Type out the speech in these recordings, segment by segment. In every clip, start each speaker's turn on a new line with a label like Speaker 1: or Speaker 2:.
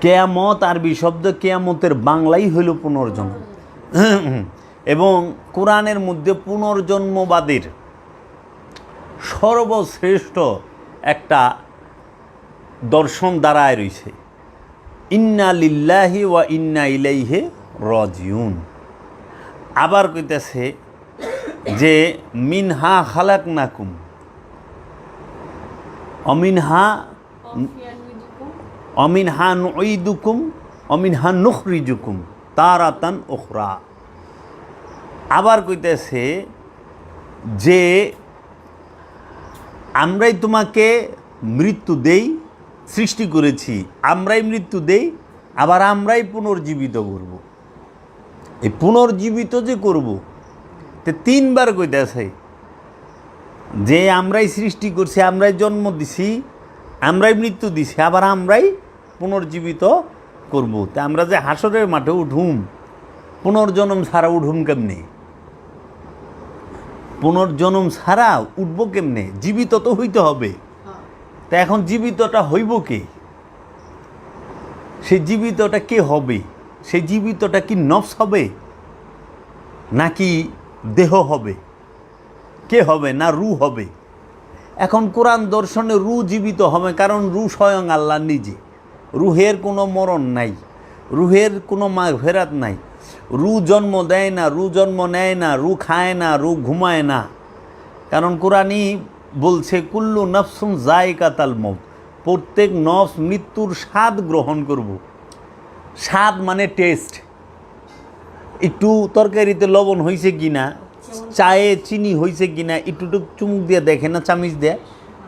Speaker 1: কেয়ামত আরবি শব্দ কেয়ামতের বাংলাই হইল পুনর্জন্ম। এবং কোরআনের মধ্যে পুনর্জন্মবাদের সর্বশ্রেষ্ঠ একটা দর্শন দাঁড়ায় রয়েছে ইন্না লিল্লাহি ওয়া ইন্না ইলাইহে রজিউন। আবার কইতেছে যে, মিনহা খালাক নাকুম অমিনহা অমিনহা নুইদুকুম অমিনহা নুখরিজুকুম, তারাতান ওখরা আবার কইতেছে যে, আমরাই তোমাকে মৃত্যু দেই, সৃষ্টি করেছি, আমরাই মৃত্যু দেই, আবার আমরাই পুনর্জীবিত করব। এই পুনর্জীবিত যে করব, তে তিনবার কইতেছে যে, আমরাই সৃষ্টি করছি, আমরাই জন্ম দিছি, আমরাই মৃত্যু দিছি, আবার আমরাই পুনর্জীবিত করব। তা আমরা যে হাসরের মাঠে উঠুম পুনর্জন্ম ছাড়া উঠুম কেমনে? পুনর্জন্ম ছাড়া উঠব কেমনে? জীবিত তো হইতে হবে। তা এখন জীবিতটা হইব কে? সেই জীবিতটা কে হবে? সেই জীবিতটা কি নফস হবে? নাকি দেহ হবে? কে হবে না রু হবে? এখন কোরআন দর্শনে রু জীবিত হবে কারণ রু স্বয়ং আল্লাহ নিজে। রুহের কোনো মরণ নাই, রুহের কোনো মা ফেরাত নাই। রু জন্ম দেয় না, রু জন্ম নেয় না, রু খায় না, রু ঘুমায় না। কারণ কোরআনই বলছে, কুল্লু নফসুন জায়কাতাল মত প্রত্যেক নফস মৃত্যুর স্বাদ গ্রহণ করব। স্বাদ মানে টেস্ট। একটু তরকারিতে লবণ হয়েছে কি না চায়ে চিনি হয়েছে কি না একটু চুমুক দিয়ে দেখে না, চামিচ দিয়ে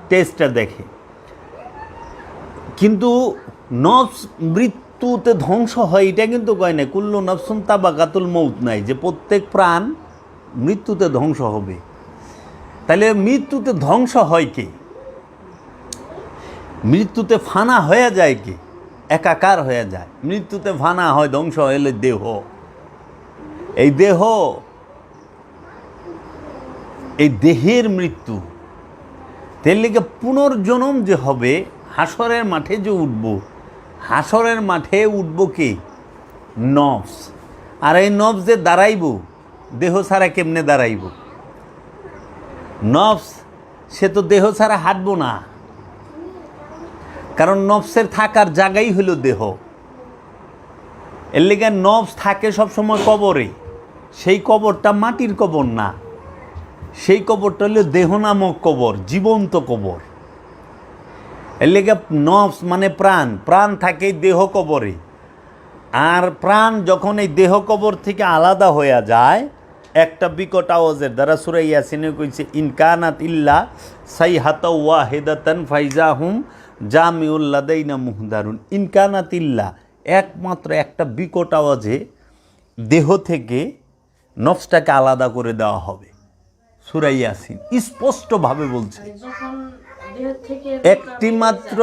Speaker 1: টেস্টটা দেখে। কিন্তু নফস মৃত্যুতে ধ্বংস হয়, এটা কিন্তু কয় না কুল্লু নফসুন তাবাকাতুল মৌত নাই, যে প্রত্যেক প্রাণ মৃত্যুতে ধ্বংস হবে। তাহলে মৃত্যুতে ধ্বংস হয় কে? মৃত্যুতে ফানা হয়ে যায় কে? একাকার হয়ে যায়। মৃত্যুতে ফানা হয়, ধ্বংস হইলে দেহ। এই দেহ, এই দেহের মৃত্যু তের লিগে পুনর্জনম যে হবে, হাসরের মাঠে যে উঠব হাসরের মাঠে উঠব কে? নফস আর এই নফস যে দাঁড়াইব, দেহ ছাড়া কেমনে দাঁড়াইব? নফস সে তো দেহ ছাড়া হাঁটবো না। কারণ নফসের থাকার জায়গাই হলো দেহ। এর লেগে নফস থাকে সবসময় কবরে। সেই কবরটা মাটির কবর না। সেই কবরটা হলো দেহ নামক কবর, জীবন্ত কবর। এর লেগে নফস মানে প্রাণ। প্রাণ থাকে দেহ কবরে। আর প্রাণ যখন এই দেহ কবর থেকে আলাদা হয়ে যায়, একটা বিকট আওয়াজের দ্বারা সুরাই ইয়াসিনে কইছে ইনকানাত ইল্লা সাই হাতা ওয়াহেদাতান ফাইজা হুম জামিউল্লাদাইনা মুহদারুন। ইনকানাত ইল্লা একমাত্র একটা বিকট আওয়াজে দেহ থেকে নফসটাকে আলাদা করে দেওয়া হবে। সুরাই ইয়াসিন স্পষ্টভাবে বলছে। একটি মাত্র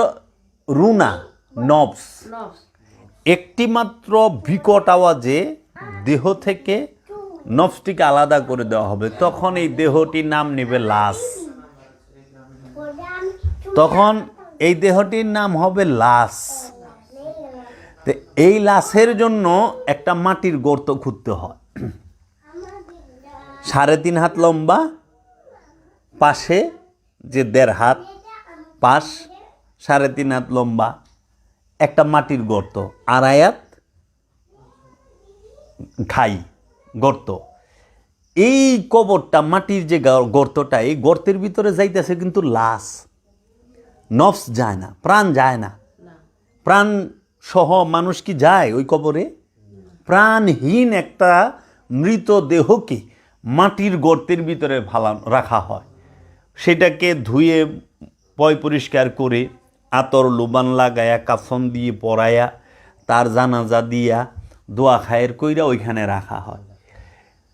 Speaker 1: রুনা, নবস।
Speaker 2: নফস
Speaker 1: একটি মাত্র বিকট আওয়াজে দেহ থেকে নফসটিকে আলাদা করে দেওয়া হবে। তখন এই দেহটির নাম নেবে লাশ। তখন এই দেহটির নাম হবে লাশ। এই লাশের জন্য একটা মাটির গর্ত খুঁড়তে হয়। সাড়ে তিন হাত লম্বা, পাশে যে দেড় হাত পাশ, সাড়ে তিন হাত লম্বা, একটা মাটির গর্ত আড়ায়াত খাই গর্ত। এই কবরটা, মাটির যে গর্তটা, এই গর্তের ভিতরে যাইতেছে কিন্তু লাশ। নফস যায় না, প্রাণ যায় না। প্রাণ সহ মানুষ কি যায় ওই কবরে? প্রাণহীন একটা মৃতদেহকে মাটির গর্তের ভিতরে ভালা রাখা হয়। সেটাকে ধুয়ে পয় পরিষ্কার করে আতর লোবান লাগায়া, কাফন দিয়ে পরায়া, তার জানাজা দিয়া দোয়া খায়ের কইরা ওইখানে রাখা হয়।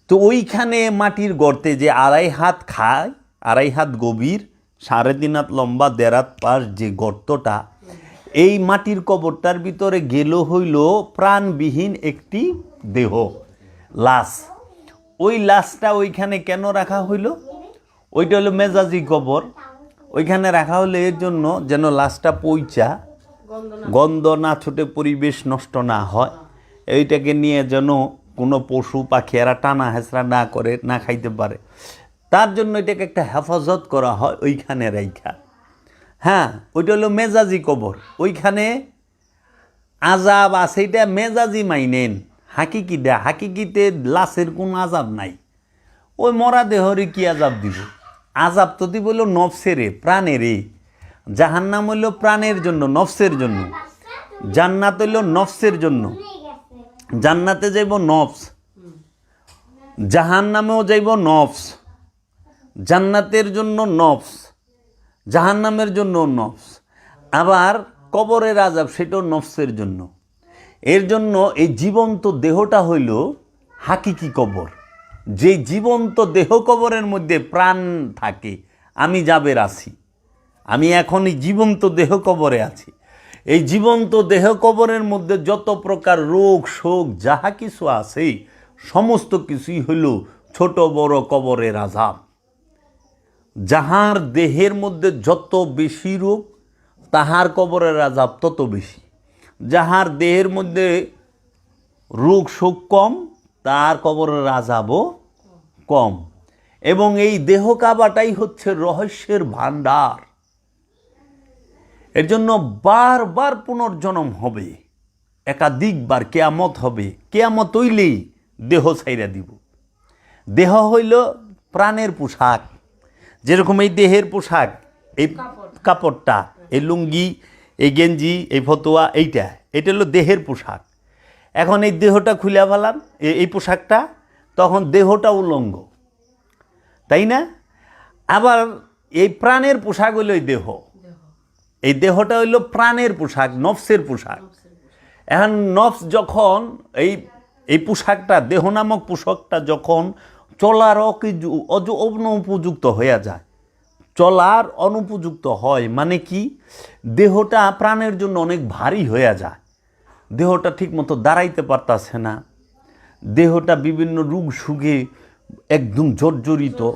Speaker 1: তো ওইখানে মাটির গর্তে যে আড়াই হাত খায়, আড়াই হাত গভীর, সাড়ে তিন হাত লম্বা, দেড় হাত পাশ যে গর্তটা, এই মাটির কবরটার ভিতরে গেল হইল প্রাণবিহীন একটি দেহ, লাশ। ওই লাশটা ওইখানে কেন রাখা হইল? ওইটা হলো মেজাজি কবর। ওইখানে রাখা হলে এর জন্য যেন লাশটা পইচা,
Speaker 2: গন্ধ না
Speaker 1: ছুটে পরিবেশ নষ্ট না হয়। এইটাকে নিয়ে যেন কোনো পশু পাখি এরা টানা হেঁচড়া না করে, না খাইতে পারে। তার জন্য এটাকে একটা হেফাজত করা হয় ওইখানে রাইখা। হ্যাঁ ওইটা হলো মেজাজি কবর। ওইখানে আজাব আছে, এটা মেজাজি মাইনেন। হাকিকি দা হাকিকিতে লাশের কোনো আজাব নাই। ওই মরা দেহরে কি আজাব দিব? আজাব তো দিব হলো নফসেরে, প্রাণেরে। জাহান্নাম হইল প্রাণের জন্য, নফসের জন্য। জান্নাত হইল নফসের জন্য। জান্নাতে যাইব নফস। জাহান্নামেও যাইব নফস। জান্নাতের জন্য নফস। জাহান্নামের জন্য নফস। আবার কবরের আজাব সেটাও নফসের জন্য। এর জন্য এই জীবন্ত দেহটা হইল হাকিকি কবর। যে জীবন্ত দেহ কবরের মধ্যে প্রাণ থাকে, আমি যাবের আছি আমি এখন এই জীবন্ত দেহ কবরে আছি। এই জীবন্ত দেহ কবরের মধ্যে যত প্রকার রোগ, শোক, যাহা কিছু আছে সমস্ত কিছুই হইল ছোট বড় কবরের আজাব। যাহার দেহের মধ্যে যত বেশি রোগ, তাহার কবরের আজাব তত বেশি। যাহার দেহের মধ্যে রোগ, শোক কম তার কবরের আজাবও কম। এবং এই দেহ কাবাটাই হচ্ছে রহস্যের ভাণ্ডার। এর জন্য বারবার পুনর্জন্ম হবে একাধিকবার কেয়ামত হবে। কেয়ামত হইলেই দেহ ছাইরা দিব। দেহ হইল প্রাণের পোশাক। যেরকম এই দেহের পোশাক এই কাপড়টা এই লুঙ্গি এই গেঞ্জি এই ফতোয়া এইটা এটা হলো দেহের পোশাক। এখন এই দেহটা খুলে ফেলাম এ- এই পোশাকটা তখন দেহটা উলঙ্গ। তাই না? আবার এই প্রাণের পোশাক হইল এই দেহ। এই দেহটা হইল প্রাণের পোশাক, নফসের পোশাক। এখন নফস যখন এই এই পোশাকটা, দেহ নামক পোশাকটা যখন চলার অনুপযুক্ত হয়ে যায়, চলার অনুপযুক্ত হয় মানে কি? দেহটা প্রাণের জন্য অনেক ভারী হয়ে যায়। দেহটা ঠিকমতো দাঁড়াইতে পারতাছে না। দেহটা বিভিন্ন রোগ সুখে একদম জর্জরিত।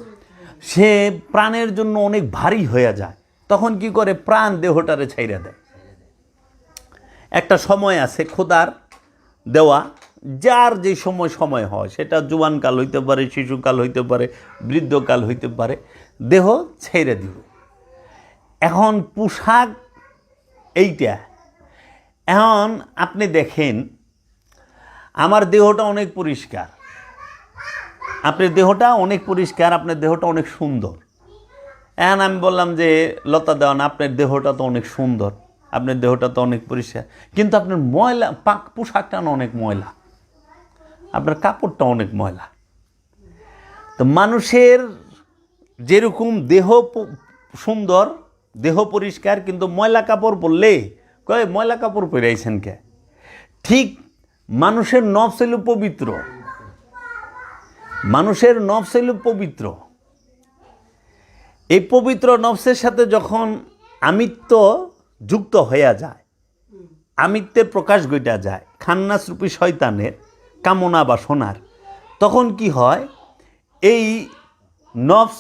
Speaker 1: সে প্রাণের জন্য অনেক ভারী হয়ে যায়। তখন কি করে? প্রাণ দেহটারে ছাইরা দেয়। একটা সময় আছে খোদার দেওয়া। যার যে সময় সময় হয়, সেটা জুয়ানকাল হইতে পারে, শিশুকাল হইতে পারে, বৃদ্ধকাল হইতে পারে, দেহ ছেড়ে দিব এখন পোশাক এইটা। এখন আপনি দেখেন আমার দেহটা অনেক পরিষ্কার। আপনার দেহটা অনেক পরিষ্কার, আপনার দেহটা অনেক সুন্দর। এখন আমি বললাম যে, লতা দেওয়ান, আপনার দেহটা তো অনেক সুন্দর, আপনার দেহটা তো অনেক পরিষ্কার। কিন্তু আপনার ময়লা, পাক পোশাকটা না অনেক ময়লা। আপনার কাপড়টা অনেক ময়লা। তো মানুষের যেরকম দেহ সুন্দর, দেহ পরিষ্কার, কিন্তু ময়লা কাপড় পরলে, কয় ময়লা কাপড় পরাইছেন কে? ঠিক মানুষের নফস হইল পবিত্র। মানুষের নফস হইল পবিত্র। এই পবিত্র নফসের সাথে যখন আমিত্ব যুক্ত হইয়া যায় আমিত্বের প্রকাশ ঘটা যায় খান্নাসরূপী শয়তানের কামনা বা সোনার, তখন কি হয়? এই নফস,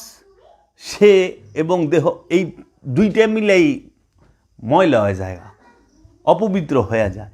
Speaker 1: সে এবং দেহ এই দুইটা মিলেই ময়লা হয়ে যায়, অপবিত্র হয়ে যায়।